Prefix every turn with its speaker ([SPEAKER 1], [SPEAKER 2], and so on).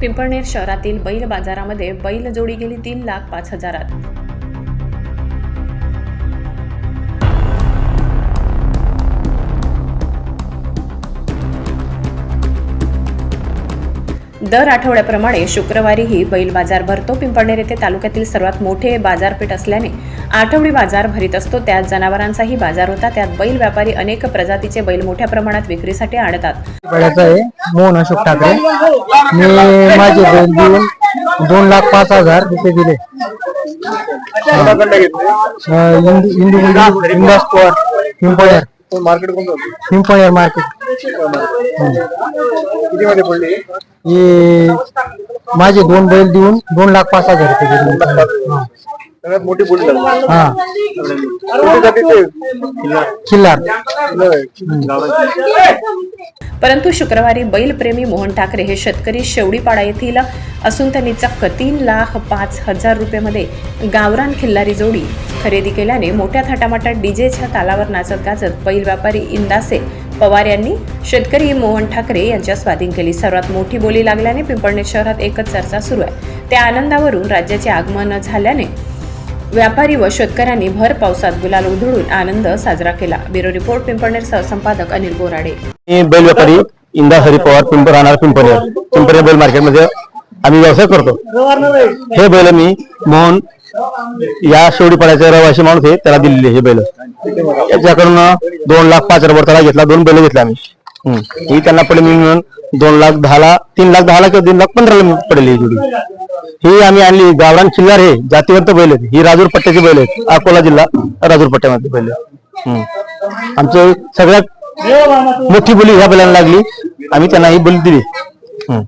[SPEAKER 1] पिंपळनेर शहरातील बैल बाजारामध्ये बैल जोडी गेली तीन लाख पाच हजारात. दर आठवड्याप्रमाणे शुक्रवारीही बैल बाजार भरतो. पिंपळनेर येथे तालुक्यातील सर्वात मोठे बाजारपेठ असल्याने आठवडी बाजार भरीत असतो. त्यात जनावरांचाही बाजार होता. त्यात बैल व्यापारी अनेक प्रजातीचे बैल मोठ्या प्रमाणात विक्रीसाठी आणतात.
[SPEAKER 2] आहे. मोहन अशोक ठाकरे. मी माझे बैल देऊन दोन लाख पाच हजार रुपये दिले. इंदू इंदू पिंपळनेर.
[SPEAKER 3] मार्केट कोणतं होतं?
[SPEAKER 2] पिंपळनेर मार्केट
[SPEAKER 3] किती मध्ये पडली?
[SPEAKER 2] हे माझे दोन बैल देऊन दोन लाख पाच हजार रुपये दिले. हा.
[SPEAKER 3] सगळ्यात मोठी बोली झाली
[SPEAKER 2] हा
[SPEAKER 3] जातीचे
[SPEAKER 2] खिल्लार
[SPEAKER 1] परंतु शुक्रवारी बैलप्रेमी मोहन ठाकरे हे शेतकरी शेवडीपाडा येथील असून त्यांनी चक्क तीन लाख पाच हजार रुपयेमध्ये गावरान खिल्लारी जोडी खरेदी केल्याने मोठ्या थाटामाटात डीजेच्या तालावर नाचत गाजत बैल व्यापारी इंदासे पवार यांनी शेतकरी मोहन ठाकरे यांच्या स्वाधीन केली. सर्वात मोठी बोली लागल्याने पिंपळनेर शहरात एकच चर्चा सुरू आहे. त्या आनंदावरून राज्याचे आगमन झाल्याने व्यापारी व शेतकऱ्यांनी भर पावसात गुलाल उधळून आनंद साजरा केला. ब्युरो रिपोर्ट पिंपळनेर सहसंपादक अनिल बोराडे.
[SPEAKER 4] मी बैल व्यापारी इंदा हरी पवार पिंपळ राहणार पिंपळनेर. पिंपळनेर बैल मार्केटमध्ये आम्ही व्यवसाय करतो. हे बैल मी मोहन या शेवडीपाड्याचा रहिवासी माणूस आहे त्याला दिलेले हे बैल. याच्याकडून दोन लाख पाच हजार त्याला घेतला दोन बैल घेतला आम्ही. ही त्यांना पडली मिळून दोन लाख दहाला तीन लाख दहाला किंवा तीन लाख पंधराला पडली ही जोडी. ही आम्ही आणली गावरान चिल्लार हे जातीवंत बैल आहेत. ही राजूर पट्ट्याची बैल आहेत. अकोला जिल्हा राजूर पट्ट्यामध्ये बैल हम्म. आमचं सगळ्यात मोठी बोली ह्या बैलांना लागली. आम्ही त्यांना ही बोली दिली. हम्म.